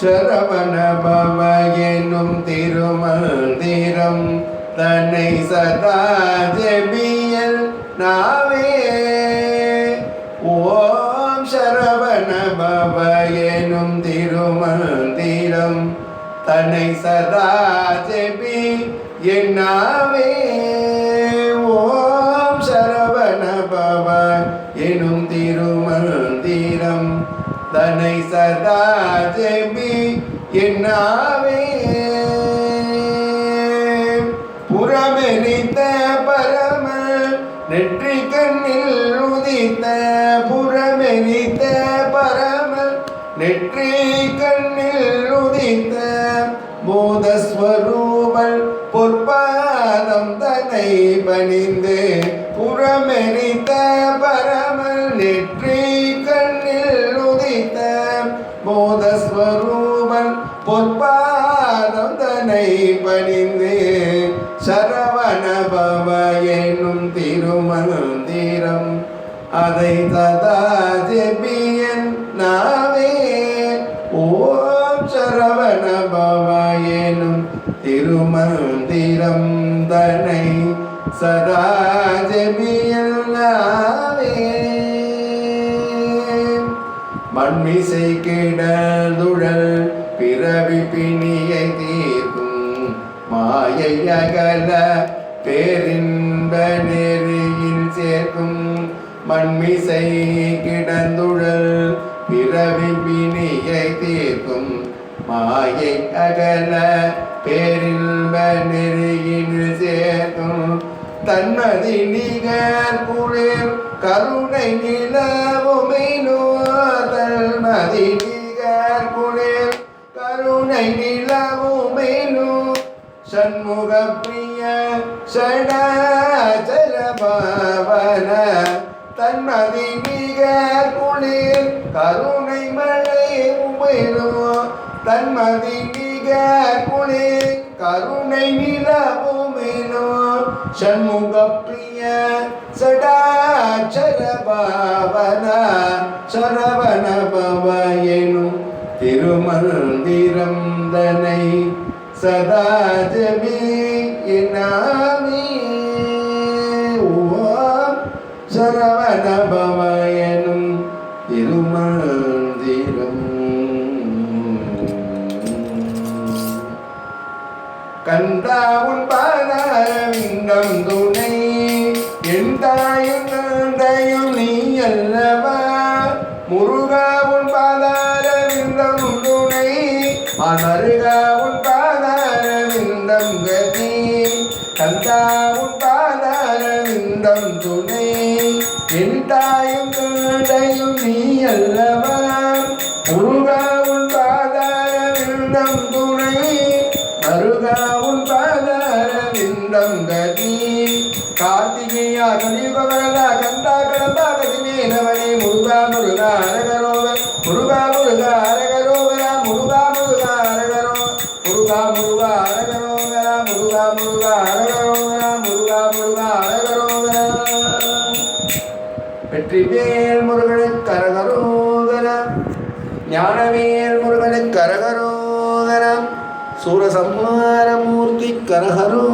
சரவண பவ என்னும் திருமந்திரம் தன்னை சதா ஜெபியல் நாவே. ஓம் சரவண பவ எனும் திருமந்திரம் தன்னை சதா ஜெபி என்னாவே தனை சதா ஜெபி என்னாவே? புறமெனித்த பரம நெற்றி கண்ணில் உதித்த புறமெனித்த பரம நெற்றி கண்ணில் உதித்த போதஸ்வரூபல் பொற்பாதம் தன்னை பணிந்தேன். போதஸ்வரூபன் பொற்பாதம் தன்னை பணிந்து சரவண பவ என்னும் திருமந்திரம். அதை ததா ஜெபியன் நாவே ஓம் சரவண பவ எனும் திருமந்திரம் தனை சதா ஜெபியன் நாவே மண்மிசை கிடதுழல் பிறவி பிணியை தீர்க்கும் மாயை அகல பேரின்ப நெறியில் சேர்க்கும் மண்மிசை கிடந்துழல் பிறவி பிணியை தீர்க்கும் மாயை அகல பேரின்ப நெறியில் சேர்க்கும் தன்மதி நிகர் குளிர் கருணை நிலவுமை நோதல் நிகர் குளிர். கருணை நிலவுமை நோ சண்முக பிரிய சடாச்சர பாவன தன்மதி நிகர் குளிர் கருணை மழை உமைனோ தன்மதி நிகர் குளிர் கருணை நிலவுமினோ சண்முக பிரிய சடா சடாச்சர பாவன சரவண பவ எனும் திருமந்திரம் தனை சதா ஜபி என்னாமி. ஓம் சரவண பவயனும் திருமந்திரம். கந்தா உன் பாதாரவிந்தம் துணை என் தாயும் அமருகா உன் கதி கந்தா உன் துணை என் தாயும் தந்தையும் நீ அல்லவா? முருகா உன் பாதாரவிந்தம் துணை மருகாவும் பாதரவிந்தம் கதி கார்த்திகேயா கலியுகவரதா கந்தா கடம்பா கதிமேனவனே. முருகா முருகா அழகரோ முருகா முருகா முருகா முருகா அரகரோகரா வெற்றிவேல் முருகனுக்கு கரகரோகரா ஞானவேல் முருகனுக்கு கரகரோகரா சூரசம்ஹாரமூர்த்தி கரஹரோ